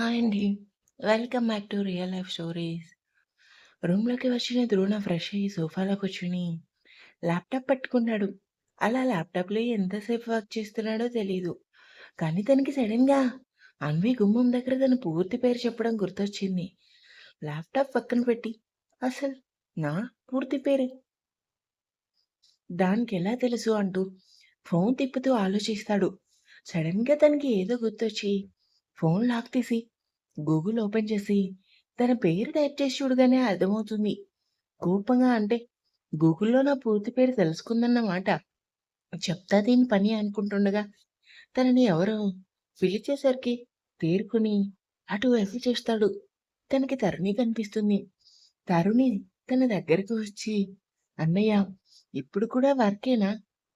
Hi అండి. Welcome back to real life stories. రూమ్‌లోకి వచ్చిన ద్రోణ ఫ్రెష్ అయ్యి సోఫాలో కూర్చుని ల్యాప్‌టాప్ పట్టుకున్నాడు. అలా ల్యాప్‌టాప్‌లో ఎంతసేపు వర్క్ చేస్తున్నాడో తెలియదు కానీ తనకి సడన్గా అన్వి గుమ్మం దగ్గర తన పూర్తి పేరు చెప్పడం గుర్తొచ్చింది. ల్యాప్‌టాప్ పక్కన పెట్టి అసలు నా పూర్తి పేరు ఎలా తెలుసు అంటూ ఫోన్ తిప్పుతూ ఆలోచిస్తాడు. సడన్గా తనకి ఏదో గుర్తొచ్చి ఫోన్ లాక్ తీసి గూగుల్ ఓపెన్ చేసి తన పేరు టైప్ చేసి చూడగానే అర్థమవుతుంది. కోపంగా అంటే గూగుల్‌లో నా పూర్తి పేరు తెలుసుకుందన్నమాట. చెప్తా దీని పని అనుకుంటుండగా తనని ఎవరో పిలిచేసరికి అటు వెంపి చేస్తాడు తనకి తరుణి కనిపిస్తుంది. తరుణి తన దగ్గరకు వచ్చి అన్నయ్య ఇప్పుడు కూడా వర్కేనా?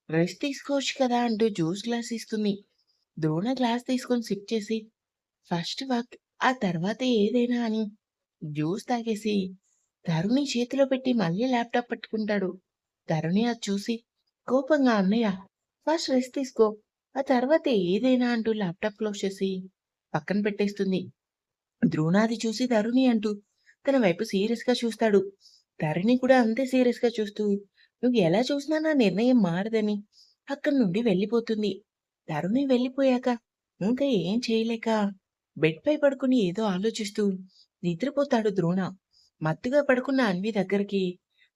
రెస్ట్ తీసుకోవచ్చు కదా! అంటూ జ్యూస్ గ్లాస్ ఇస్తుంది. ద్రోణ గ్లాస్ తీసుకొని సిప్ చేసి ఫస్ట్ వర్క్ ఆ తర్వాత ఏదైనా అని జ్యూస్ తాగేసి తరుణి చేతిలో పెట్టి మళ్ళీ ల్యాప్‌టాప్ పట్టుకుంటాడు. తరుణి అది చూసి కోపంగా అన్నయ్య ఫస్ట్ రెస్ట్ తీసుకో. ఆ తర్వాత ఏదైనా అంటూ ల్యాప్‌టాప్ క్లోజ్ చేసి పక్కన పెట్టేస్తుంది. ద్రోణాది చూసి తరుణి అంటూ తన వైపు సీరియస్‌గా చూస్తాడు. తరుణి కూడా అంతే సీరియస్‌గా చూస్తూ నువ్వు ఎలా చూసినా నా నిర్ణయం మారదని అక్కడి నుండి వెళ్ళిపోతుంది. తరుణి వెళ్ళిపోయాక ఇంకా ఏం చేయలేక బెడ్‌పై పడుకుని ఏదో ఆలోచిస్తూ నిద్రపోతాడు ద్రోణ. మత్తుగా పడుకున్న అన్వి దగ్గరికి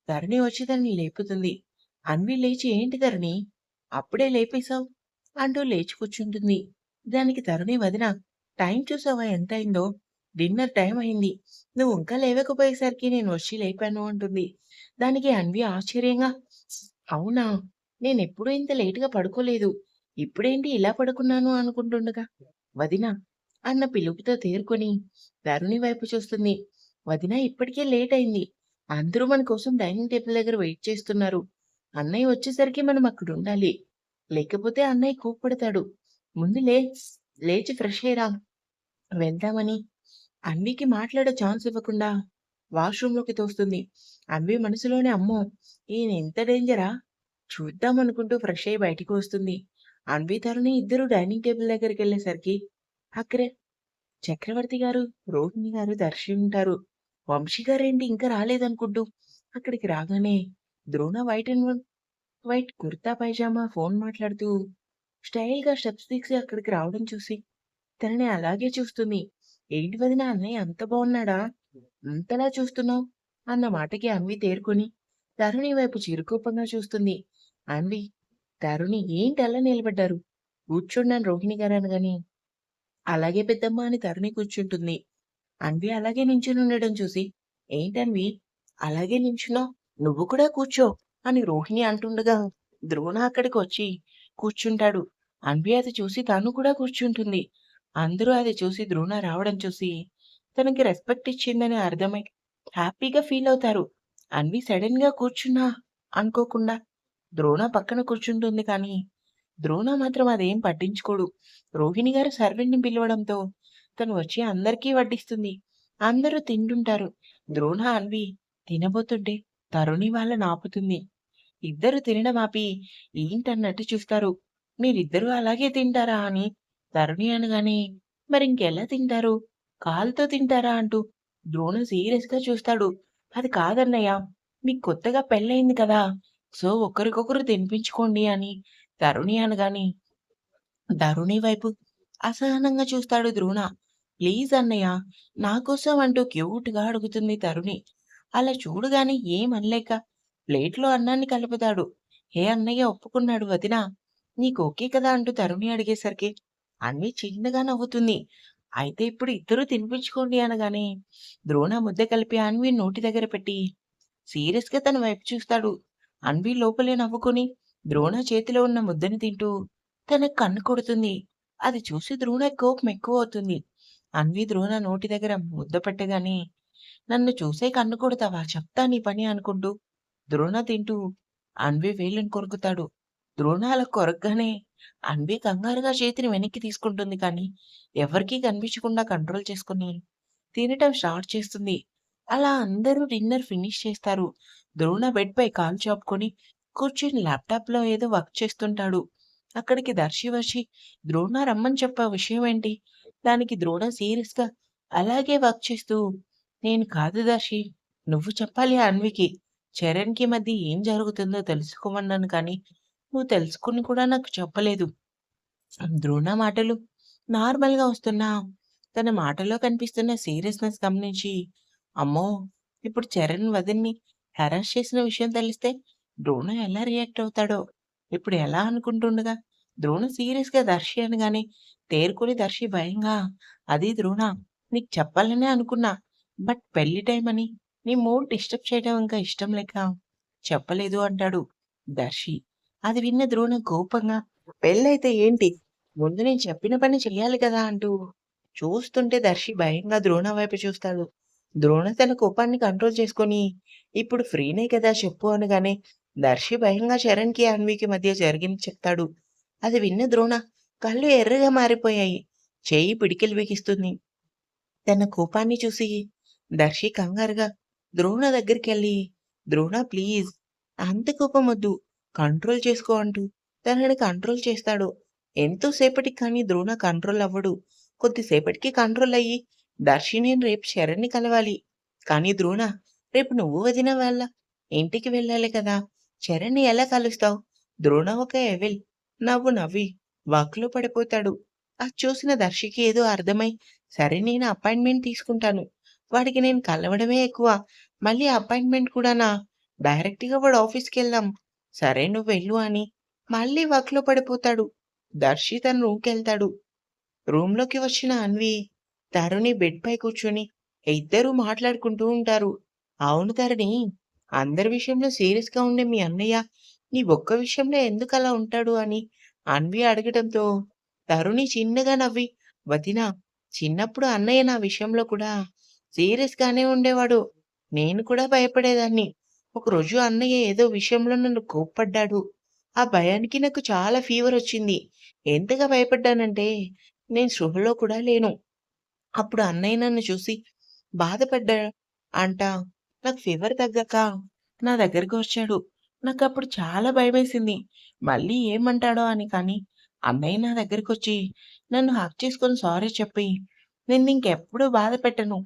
ధరణి వచ్చి తనని లేపుతుంది. అన్వి లేచి ఏంటి ధరణి అప్పుడే లేపేశావు? అంటూ లేచి కూర్చుంటుంది. దానికి తరుణి వదిన టైం చూసావా ఎంతయిందో? డిన్నర్ టైం అయింది. నువ్వు ఇంకా లేవకపోయేసరికి నేను వచ్చి లేపాను అంటుంది. దానికి అన్వి ఆశ్చర్యంగా అవునా? నేనెప్పుడూ ఇంత లేటుగా పడుకోలేదు. ఇప్పుడేంటి ఇలా పడుకున్నాను అనుకుంటుండగా వదినా అన్న పిలుపుతో తేరుకొని తరుణి వైపు చూస్తుంది. వదినా ఇప్పటికే లేట్ అయింది. అందరూ మన కోసం డైనింగ్ టేబుల్ దగ్గర వెయిట్ చేస్తున్నారు. అన్నయ్య వచ్చేసరికి మనం అక్కడ ఉండాలి లేకపోతే అన్నయ్య కోప్పడతాడు. ముందు లే లేచి ఫ్రెష్ అయ్యరా వెళ్దామని అన్వికి మాట్లాడే ఛాన్స్ ఇవ్వకుండా వాష్‌రూమ్‌లోకి తోస్తుంది. అన్వి మనసులోనే అమ్మో! ఈయన ఎంత డేంజరా? చూద్దాం అనుకుంటూ ఫ్రెష్ అయ్యి బయటికి వస్తుంది. అన్వి, తరుణి ఇద్దరూ డైనింగ్ టేబుల్ దగ్గరికి వెళ్ళేసరికి అక్కడే చక్రవర్తి గారు, రోహిణి గారు, దర్శి ఉంటారు. వంశీ గారేంటి ఇంకా రాలేదనుకుంటూ అక్కడికి రాగానే Drona white and white kurta pyjama phone మాట్లాడుతూ స్టైల్‌గా స్టెప్స్ తీసి అక్కడికి రావడం చూసి తనని అలాగే చూస్తుంది. ఏంటి వదిన అన్నయ్య అంత బాగున్నాడా? అంతలా చూస్తున్నావు? అన్న మాటకి అన్వి తేరుకొని తరుణి వైపు చిరుకోపంగా చూస్తుంది. అన్వి, తరుణి ఏంటి అలా నిలబడ్డారు? కూర్చోండి రోహిణి గారు అనగానే అలాగే పెద్దమ్మ అని తరుణి కూర్చుంటుంది. అన్వి అలాగే నించుని ఉండడం చూసి ఏంటన్వి అలాగే నించునో నువ్వు కూడా కూర్చో అని రోహిణి అంటుండగా ద్రోణ అక్కడికి వచ్చి కూర్చుంటాడు. అన్వి అది చూసి తను కూడా కూర్చుంటుంది. అందరూ అది చూసి ద్రోణ రావడం చూసి తనకి రెస్పెక్ట్ ఇచ్చిందని అర్థమై హ్యాపీగా ఫీల్ అవుతారు. అన్వి సడెన్‌గా కూర్చున్నా అనుకోకుండా ద్రోణ పక్కన కూర్చుంటుంది కానీ ద్రోణ మాత్రం అదేం పట్టించుకోడు. రోహిణి గారు సర్వెంట్‌ని పిలవడంతో తను వచ్చి అందరికీ వడ్డిస్తుంది. అందరూ తింటుంటారు. ద్రోణ, అన్వి తినబోతుంటే తరుణి వాళ్ళని ఆపుతుంది. ఇద్దరు తినడం ఆపి ఏంటన్నట్టు చూస్తారు. మీరిద్దరూ అలాగే తింటారా అని తరుణి అనగానే మరింకెలా తింటారు? కాలుతో తింటారా? అంటూ ద్రోణ సీరియస్‌గా చూస్తాడు. అది కాదన్నయ్య. మీకు కొత్తగా పెళ్ళయింది కదా! సో ఒకరికొకరు తినిపించుకోండి అని తరుణి అనగాని తరుణి వైపు అసహనంగా చూస్తాడు ద్రోణ. ప్లీజ్ అన్నయ్య నా కోసం అంటూ క్యూట్‌గా అడుగుతుంది తరుణి. అలా చూడగానే ఏమనలేక ప్లేట్‌లో అన్నాన్ని కలుపుతాడు. హే అన్నయ్య ఒప్పుకున్నాడు వదినా. నీకు ఓకే కదా! అంటూ తరుణి అడిగేసరికి అన్వి చిన్నగా నవ్వుతుంది. అయితే ఇప్పుడు ఇద్దరు తినిపించుకోండి అనగానే ద్రోణ ముద్ద కలిపి అన్వి నోటి దగ్గర పెట్టి సీరియస్‌గా తన వైపు చూస్తాడు. అన్వి లోపలే నవ్వుకొని ద్రోణ చేతిలో ఉన్న ముద్దని తింటూ తన కన్ను కొడుతుంది. అది చూసి ద్రోణ కోపం ఎక్కువ అవుతుంది అన్వి ద్రోణ నోటి దగ్గర ముద్ద పెట్టగానే నన్ను చూసే కన్ను కొడతావా? చెప్తా నీ పని అనుకుంటూ ద్రోణ తింటూ అన్వి వేళ్ళని కొరుకుతాడు. ద్రోణ అలా కొరకగానే అన్వి కంగారుగా చేతిని వెనక్కి తీసుకుంటుంది కానీ ఎవరికీ కనిపించకుండా కంట్రోల్ చేసుకుని తినటం స్టార్ట్ చేస్తుంది. అలా అందరూ డిన్నర్ ఫినిష్ చేస్తారు. ద్రోణ బెడ్‌పై కాలు చాపుకొని కూర్చొని ల్యాప్‌టాప్‌లో ఏదో వర్క్ చేస్తుంటాడు. అక్కడికి దర్శి వచ్చి ద్రోణ రమ్మని చెప్పే విషయం ఏంటి? దానికి ద్రోణ సీరియస్‌గా అలాగే వర్క్ చేస్తూ, "నేను కాదు దర్శి. నువ్వు చెప్పాలి అన్వికి. చరణ్‌కి మధ్య ఏం జరుగుతుందో తెలుసుకోమన్నాను కానీ, నువ్వు తెలుసుకుని కూడా నాకు చెప్పలేదు." ద్రోణ మాటలు నార్మల్‌గా వస్తున్నా, తన మాటలో కనిపిస్తున్న సీరియస్‌నెస్ గమనించి, అమ్మో! ఇప్పుడు చరణ్ వదిన్ని హెరాస్ చేసిన విషయం తెలిస్తే ద్రోణ ఎలా రియాక్ట్ అవుతాడో! ఇప్పుడు ఎలా అనుకుంటుండగా, ద్రోణ సీరియస్‌గా దర్శి అనగానే తేరుకొని దర్శి భయంగా, "అది ద్రోణ నీకు చెప్పాలనే అనుకున్నా. బట్ పెళ్ళి టైం అని నీ మూడ్ డిస్టర్బ్ చేయడం ఇంకా ఇష్టం లేక చెప్పలేదు" అంటాడు దర్శి. అది విన్న ద్రోణ కోపంగా, పెళ్ళైతే ఏంటి? ముందు నేను చెప్పిన పని చెయ్యాలి కదా!" అంటూ చూస్తుంటే దర్శి భయంగా ద్రోణ వైపు చూస్తాడు. ద్రోణ తన కోపాన్ని కంట్రోల్ చేసుకొని, "ఇప్పుడు ఫ్రీనే కదా చెప్పు" అనగానే దర్శి భయంగా చరణ్‌కి, అన్వికి మధ్య జరిగింది చెప్తాడు. అది విన్న ద్రోణ కళ్ళు ఎర్రగా మారిపోయాయి. చెయ్యి పిడికిలు బిగిస్తుంది. తన కోపాన్ని చూసి దర్శి కంగారుగా ద్రోణ దగ్గరికెళ్ళి, "ద్రోణ ప్లీజ్ అంత కోపం వద్దు కంట్రోల్ చేసుకో" అంటూ తనని కంట్రోల్ చేస్తాడు. ఎంతోసేపటికి కానీ ద్రోణ కంట్రోల్ అవ్వడు. కొద్దిసేపటికి కంట్రోల్ అయ్యి, "దర్శి నేను రేపు శరణ్ని కలవాలి. కానీ ద్రోణ రేపు నువ్వు వదిన వాళ్ళ ఇంటికి వెళ్ళాలి కదా! చరణ్‌ని ఎలా కలుస్తావు?" ద్రోణ ఒక ఎవిల్ నవ్వు నవ్వి వాక్‌లో పడిపోతాడు. అది చూసిన దర్శికి ఏదో అర్థమై, "సరే నేను అపాయింట్‌మెంట్ తీసుకుంటాను. వాడికి నేను కలవడమే ఎక్కువ. మళ్ళీ అపాయింట్‌మెంట్ కూడానా? డైరెక్ట్‌గా వాడు ఆఫీస్కి వెళ్దాం "సరే నువ్వు వెళ్ళు అని మళ్ళీ వర్క్‌లో పడిపోతాడు. దర్శి తన రూమ్కి వెళ్తాడు రూమ్‌లోకి వచ్చిన అన్వి, తరుణి బెడ్‌పై కూర్చొని ఇద్దరూ మాట్లాడుకుంటూ ఉంటారు. "అవును తరుణి, అందరి విషయంలో సీరియస్‌గా ఉండే మీ అన్నయ్య నీ ఒక్క విషయంలో ఎందుకలా ఉంటాడు?" అని అన్వి అడగటంతో తరుణి చిన్నగా నవ్వి, "వదినా చిన్నప్పుడు అన్నయ్య నా విషయంలో కూడా సీరియస్‌గానే ఉండేవాడు. నేను కూడా భయపడేదాన్ని. ఒకరోజు అన్నయ్య ఏదో విషయంలో నన్ను కోప్పడ్డాడు. ఆ భయానికి నాకు చాలా ఫీవర్ వచ్చింది ఎంతగా భయపడ్డానంటే నేను స్పృహలో కూడా లేను. అప్పుడు అన్నయ్య నన్ను చూసి బాధపడ్డా అంట నాకు ఫీవర్ తగ్గక నా దగ్గరకు వచ్చాడు నాకు అప్పుడు చాలా భయమేసింది. మళ్ళీ ఏమంటాడో అని కానీ అన్నయ్య నా దగ్గరకొచ్చి నన్ను హక్ చేసుకొని సారీ చెప్పి నిన్నింకెప్పుడూ బాధ పెట్టను,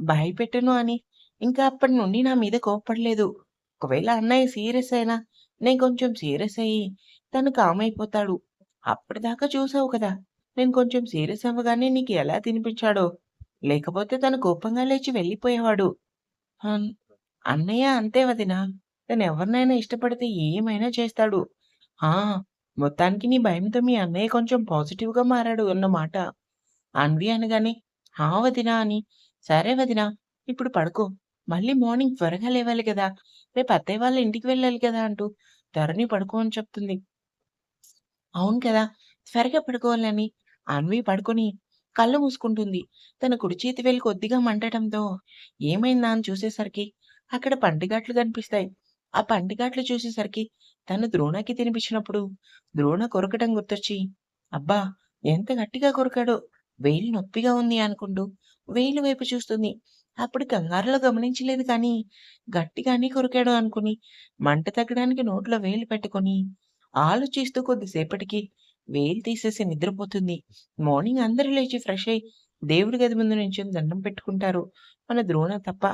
భయపెట్టను అని ఇంకా అప్పటి నుండి నా మీద కోప్పడలేదు. ఒకవేళ అన్నయ్య సీరియస్ అయినా నేను కొంచెం సీరియస్ అయ్యి తను కామ్ అయిపోతాడు. అప్పటిదాకా చూసావు కదా! నేను కొంచెం సీరియస్ అవ్వగానే నీకు ఎలా తినిపించాడో! లేకపోతే తను కోపంగా లేచి వెళ్ళిపోయేవాడు. అన్నయ్య అంతే వదినా. తను ఎవరినైనా ఇష్టపడితే ఏమైనా చేస్తాడు. ఆ! మొత్తానికి నీ భయంతో మీ అన్నయ్య కొంచెం పాజిటివ్‌గా మారాడు అన్నమాట. అన్వి అనగానే, "హా! వదినా" అని. "సరే వదినా ఇప్పుడు పడుకో. మళ్ళీ మార్నింగ్ త్వరగా లేవాలి కదా! రేపు అత్తయ్య వాళ్ళ ఇంటికి వెళ్ళాలి కదా!" అంటూ ధరణి పడుకో అని చెప్తుంది. అవును కదా! త్వరగా పడుకోవాలని అన్వి పడుకొని కళ్ళు మూసుకుంటుంది. తన కుడి చేతి వేలు కొద్దిగా మంటడంతో ఏమైందా అని చూసేసరికి అక్కడ పంటిగాట్లు కనిపిస్తాయి. ఆ పంటిగాట్లు చూసేసరికి తను ద్రోణకి తినిపించినప్పుడు ద్రోణ కొరకటం గుర్తొచ్చి, అబ్బా! ఎంత గట్టిగా కొరికాడో! వేలు నొప్పిగా ఉంది అనుకుంటూ వేలు వైపు చూస్తుంది. అప్పుడు కంగారులో గమనించలేదు కానీ గట్టిగానే కొరికాడు అనుకుని మంట తగ్గడానికి నోట్లో వేలు పెట్టుకొని ఆలోచిస్తూ కొద్దిసేపటికి వేలు తీసేసి నిద్రపోతుంది. మార్నింగ్ అందరూ లేచి ఫ్రెష్ అయ్యి దేవుడి గది ముందు నుంచి దండం పెట్టుకుంటారు. మన ద్రోణ తప్ప.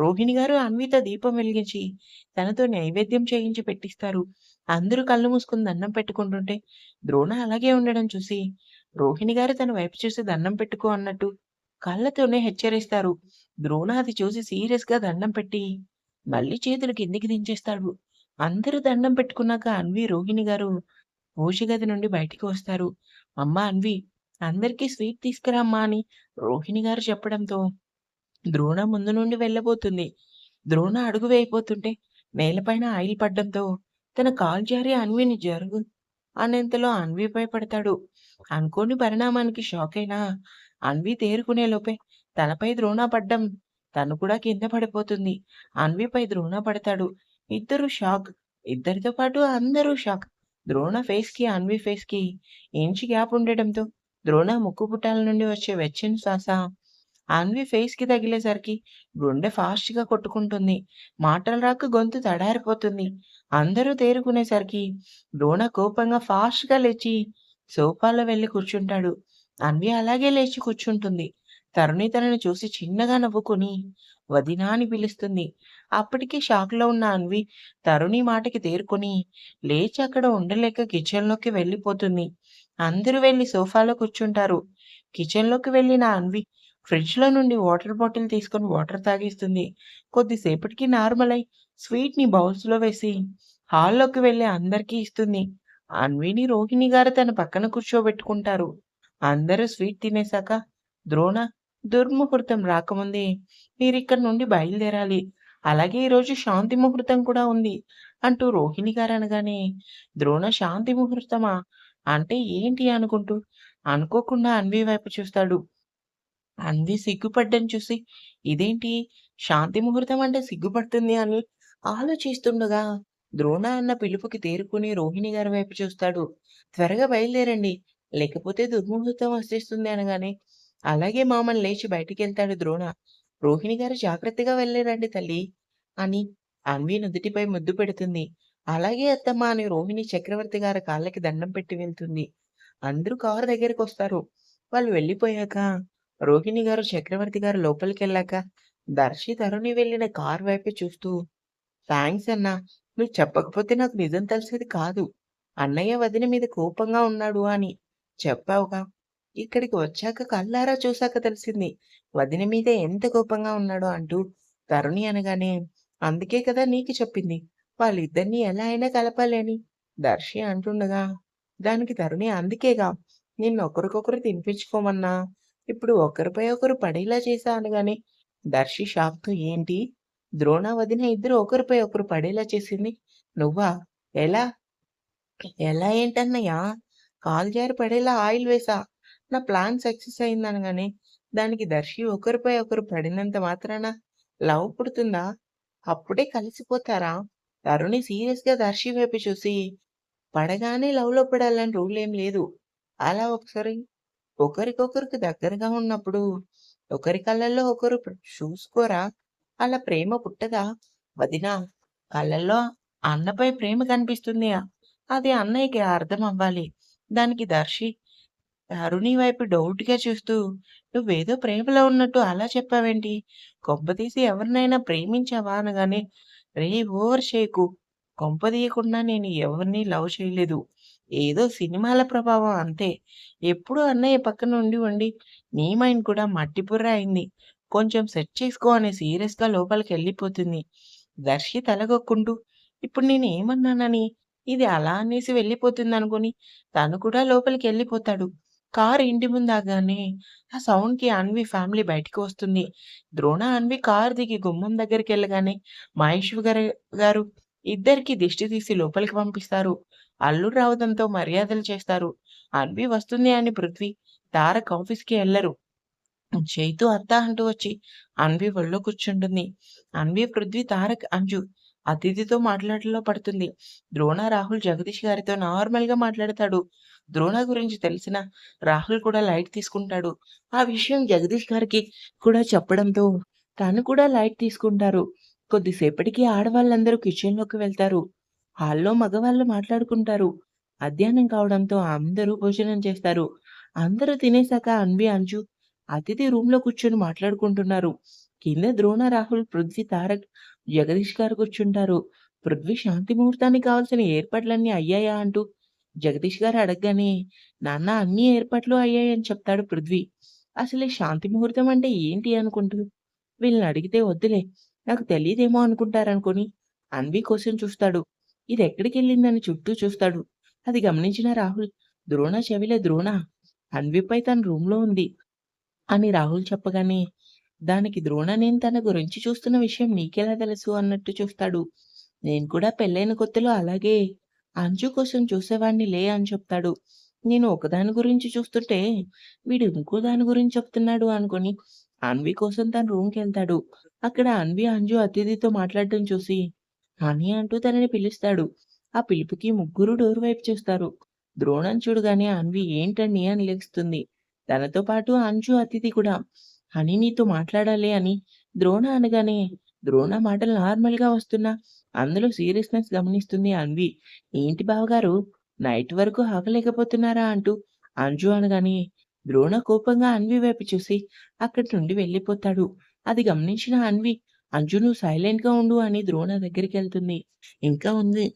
రోహిణి గారు అన్విత దీపం వెలిగించి తనతో నైవేద్యం చేయించి పెట్టిస్తారు. అందరూ కళ్ళు మూసుకుని దండం పెట్టుకుంటుంటే ద్రోణ అలాగే ఉండడం చూసి రోహిణి గారు తన వైపు చూసి దండం పెట్టుకో అన్నట్టు కళ్ళతోనే హెచ్చరిస్తారు. ద్రోణ అది చూసి సీరియస్గా దండం పెట్టి మళ్ళీ చేతులు కిందికి దించేస్తాడు. అందరూ దండం పెట్టుకున్నాక అన్వి, రోహిణి గారు పూజ గది నుండి బయటికి వస్తారు. "అమ్మా అన్వి అందరికీ స్వీట్ తీసుకురా అమ్మా" అని రోహిణి గారు చెప్పడంతో ద్రోణ ముందు నుండి వెళ్ళబోతుంది. ద్రోణ అడుగు వేయబోతుంటే నేలపైన ఆయిల్ పడ్డంతో తన కాలు జారి అన్విని జరుగు అనేంతలో అన్విపై పడతాడు. అనుకోని పరిణామానికి షాక్ అయినా అన్వి తేరుకునే లోపే తనపై ద్రోణ పడ్డం తను కూడా కింద పడిపోతుంది. అన్విపై ద్రోణ పడతాడు. ఇద్దరు షాక్. ఇద్దరితో పాటు అందరూ షాక్. ద్రోణ ఫేస్‌కి, అన్వి ఫేస్‌కి ఇంచి గ్యాప్ ఉండడంతో ద్రోణ ముక్కు పుట్టాల నుండి వచ్చే వెచ్చని శ్వాస అన్వి ఫేస్‌కి తగిలేసరికి గుండె ఫాస్ట్‌గా కొట్టుకుంటుంది. మాటలు రాక గొంతు తడారిపోతుంది. అందరూ తేరుకునేసరికి ద్రోణ కోపంగా ఫాస్ట్‌గా లేచి సోఫాలో వెళ్ళి కూర్చుంటాడు. అన్వి అలాగే లేచి కూర్చుంటుంది. తరుణి తనని చూసి చిన్నగా నవ్వుకుని వదినా అని పిలుస్తుంది. అప్పటికే షాక్‌లో ఉన్న అన్వి తరుణి మాటకి తేరుకొని లేచి అక్కడ ఉండలేక కిచెన్‌లోకి వెళ్ళిపోతుంది. అందరూ వెళ్ళి సోఫాలో కూర్చుంటారు. కిచెన్‌లోకి వెళ్ళిన అన్వి ఫ్రిడ్జ్‌లో నుండి వాటర్ బాటిల్ తీసుకొని వాటర్ తాగిస్తుంది కొద్దిసేపటికి నార్మల్ అయి స్వీట్‌ని బౌల్స్‌లో వేసి హాల్‌లోకి వెళ్ళి అందరికీ ఇస్తుంది. అన్విని రోహిణి గారు తన పక్కన కూర్చోబెట్టుకుంటారు. అందరూ స్వీట్ తినేసాక ద్రోణ దుర్ముహూర్తం రాకముందే మీరిక్కడి నుండి బయలుదేరాలి. అలాగే ఈరోజు శాంతి ముహూర్తం కూడా ఉంది అంటూ రోహిణి గారు అనగానే ద్రోణ శాంతి ముహూర్తమా? అంటే ఏంటి అనుకుంటూ అనుకోకుండా అన్వి వైపు చూస్తాడు. అన్వి సిగ్గుపడ్డం చూసి ఇదేంటి శాంతి ముహూర్తం అంటే సిగ్గుపడుతుంది అని ఆలోచిస్తుండగా ద్రోణ అన్న పిలుపుకి తేరుకుని రోహిణి గారి వైపు చూస్తాడు. త్వరగా బయలుదేరండి. లేకపోతే దుర్ముహూర్తం వచ్చేస్తుంది అనగానే అలాగే మామని లేచి బయటికెళ్తాడు ద్రోణ. రోహిణి గారు జాగ్రత్తగా వెళ్ళిరండి తల్లి అని అన్వి నుదుటిపై ముద్దు పెడుతుంది. అలాగే అత్తమ్మ అని రోహిణి చక్రవర్తి గారి కాళ్ళకి దండం పెట్టి వెళ్తుంది. అందరూ కారు దగ్గరికి వస్తారు వాళ్ళు వెళ్ళిపోయాక రోహిణి గారు చక్రవర్తి గారు లోపలికి వెళ్ళాక దర్శి తరుణి వెళ్ళిన కారు వైపే చూస్తూ థ్యాంక్స్ అన్నా. నువ్వు చెప్పకపోతే నాకు నిజం తెలిసేది కాదు. అన్నయ్య వదిన మీద కోపంగా ఉన్నాడు అని చెప్పావుగా. ఇక్కడికి వచ్చాక కళ్ళారా చూసాక తెలిసింది. వదిన మీద ఎంత కోపంగా ఉన్నాడో అంటూ తరుణి అనగానే అందుకే కదా నీకు చెప్పింది. వాళ్ళిద్దరిని ఎలా అయినా కలపాలి అని. దర్శి అంటుండగా దానికి తరుణి అందుకేగా నిన్ను ఒకరికొకరు తినిపించుకోమన్నా. ఇప్పుడు ఒకరిపై ఒకరు పడేలా చేశా అనగానే దర్శి షాక్‌తో ఏంటి? ద్రోణ, వదిన ఇద్దరు ఒకరిపై ఒకరు పడేలా చేసింది నువ్వా? ఎలా? ఎలా ఏంటన్నయ్యా కాలు జారి పడేలా ఆయిల్ వేసా నా ప్లాన్ సక్సెస్ అయిందనగానే దానికి దర్శి ఒకరిపై ఒకరు పడినంత మాత్రాన లవ్ పుడుతుందా? అప్పుడే కలిసిపోతారా? తరుణి సీరియస్‌గా దర్శి వైపు చూసి పడగానే లవ్‌లో పడాలని రూల్ ఏం లేదు. అలా ఒకసారి ఒకరికొకరికి దగ్గరగా ఉన్నప్పుడు ఒకరి కళ్ళల్లో ఒకరు చూసుకోరా? అలా ప్రేమ పుట్టదా? వదినా కళ్ళల్లో అన్నపై ప్రేమ కనిపిస్తుంది. అది అన్నయ్యకి అర్థం అవ్వాలి. దానికి దర్శి అరుణి వైపు డౌట్‌గా చూస్తూ నువ్వేదో ప్రేమలో ఉన్నట్టు అలా చెప్పావేంటి? కొంపదీసి ఎవరినైనా ప్రేమించావా? అనగానే రే ఓవర్ షేకు కొంపదీయకుండా నేను ఎవరిని లవ్ చేయలేదు. ఏదో సినిమాల ప్రభావం అంతే. ఎప్పుడు అన్నయ్య పక్కన ఉండి ఉండి నీ మైండ్ కూడా మట్టి బుర్ర అయింది. కొంచెం సెట్ చేసుకో అనే సీరియస్‌గా లోపలికెళ్ళిపోతుంది. దర్శి తలగొక్కుంటూ ఇప్పుడు నేను ఏమన్నానని ఇది అలా అనేసి వెళ్ళిపోతుంది అనుకుని తను కూడా లోపలికి వెళ్ళిపోతాడు కారు ఇంటి ముందాగానే ఆ సౌండ్‌కి అన్వి ఫ్యామిలీ బయటికి వస్తుంది. ద్రోణ, అన్వి కారు దిగి గుమ్మం దగ్గరికి వెళ్ళగానే గారు గారు ఇద్దరికీ దిష్టి తీసి లోపలికి పంపిస్తారు. అల్లుడు రావడంతో మర్యాదలు చేస్తారు. అన్వి వస్తుంది అని పృథ్వీ, తారక్ ఆఫీస్‌కి వెళ్ళరు చైతు అత్త అంటూ వచ్చి అన్వి ఒళ్ళో కూర్చుంటుంది. అన్వి, పృథ్వీ, తారక్, అంజు అతిథితో మాట్లాడలో పడుతుంది. ద్రోణ, రాహుల్ జగదీష్ గారితో నార్మల్‌గా మాట్లాడతాడు. ద్రోణ గురించి తెలిసిన రాహుల్ కూడా లైట్ తీసుకుంటాడు. ఆ విషయం జగదీష్ గారికి కూడా చెప్పడంతో తను కూడా లైట్ తీసుకుంటారు. కొద్దిసేపటికి ఆడవాళ్ళందరూ కిచెన్‌లోకి వెళ్తారు. హాల్‌లో మగవాళ్ళు మాట్లాడుకుంటారు. మధ్యాహ్నం కావడంతో అందరూ భోజనం చేస్తారు. అందరూ తినేసాక అన్వి, అంజు అతిథి రూమ్‌లో కూర్చొని మాట్లాడుకుంటున్నారు. కింద ద్రోణ, రాహుల్, పృథ్వీ, తారక్, జగదీష్ గారు కూర్చుంటారు. పృథ్వీ శాంతి ముహూర్తానికి కావాల్సిన ఏర్పాట్లన్నీ అయ్యాయా అంటూ జగదీష్ గారు అడగగానే నాన్న అన్ని ఏర్పాట్లు అయ్యాయని చెప్తాడు పృథ్వీ. అసలే శాంతి ముహూర్తం అంటే ఏంటి అనుకుంటూ వీళ్ళని అడిగితే వద్దులే నాకు తెలియదేమో అనుకుంటారనుకుని అన్వి కోసం చూస్తాడు. ఇది ఎక్కడికెళ్ళిందని చుట్టూ చూస్తాడు. అది గమనించిన రాహుల్ ద్రోణ చెవిలే ద్రోణ అన్విపై తన రూమ్‌లో ఉంది అని రాహుల్ చెప్పగానే దానికి ద్రోణ నేను తన గురించి చూస్తున్న విషయం నీకెలా తెలుసు అన్నట్టు చూస్తాడు. నేను కూడా పెళ్ళైన కొత్తలో అలాగే అంజు కోసం చూసేవాణ్ణి లే అని చెప్తాడు. నేను ఒకదాని గురించి చూస్తుంటే వీడు ఇంకో దాని గురించి చెప్తున్నాడు అనుకుని అన్వి కోసం తన రూమ్కి వెళ్తాడు అక్కడ అన్వి, అంజు అతిథితో మాట్లాడటం చూసి హనీ అంటూ తనని పిలుస్తాడు. ఆ పిలుపుకి ముగ్గురు డోర్ వైపు చూస్తారు. ద్రోణం చూడగానే అన్వి ఏంటండి అని లెగుస్తుంది. తనతో పాటు అంజు, అతిథి కూడా హనీ నీతో మాట్లాడాలి అని ద్రోణ అనగానే ద్రోణ మాటలు నార్మల్‌గా వస్తున్నా అందులో సీరియస్‌నెస్ గమనిస్తుంది అన్వి. ఏంటి బావగారు నైట్ వరకు ఆగలేకపోతున్నారా అంటూ అంజు అనగానే ద్రోణ కోపంగా అన్వి వైపు చూసి అక్కడి నుండి వెళ్ళిపోతాడు. అది గమనించిన అన్వి, అంజు నువ్వు సైలెంట్‌గా ఉండు అని ద్రోణ దగ్గరికి వెళ్తుంది ఇంకా ఉంది.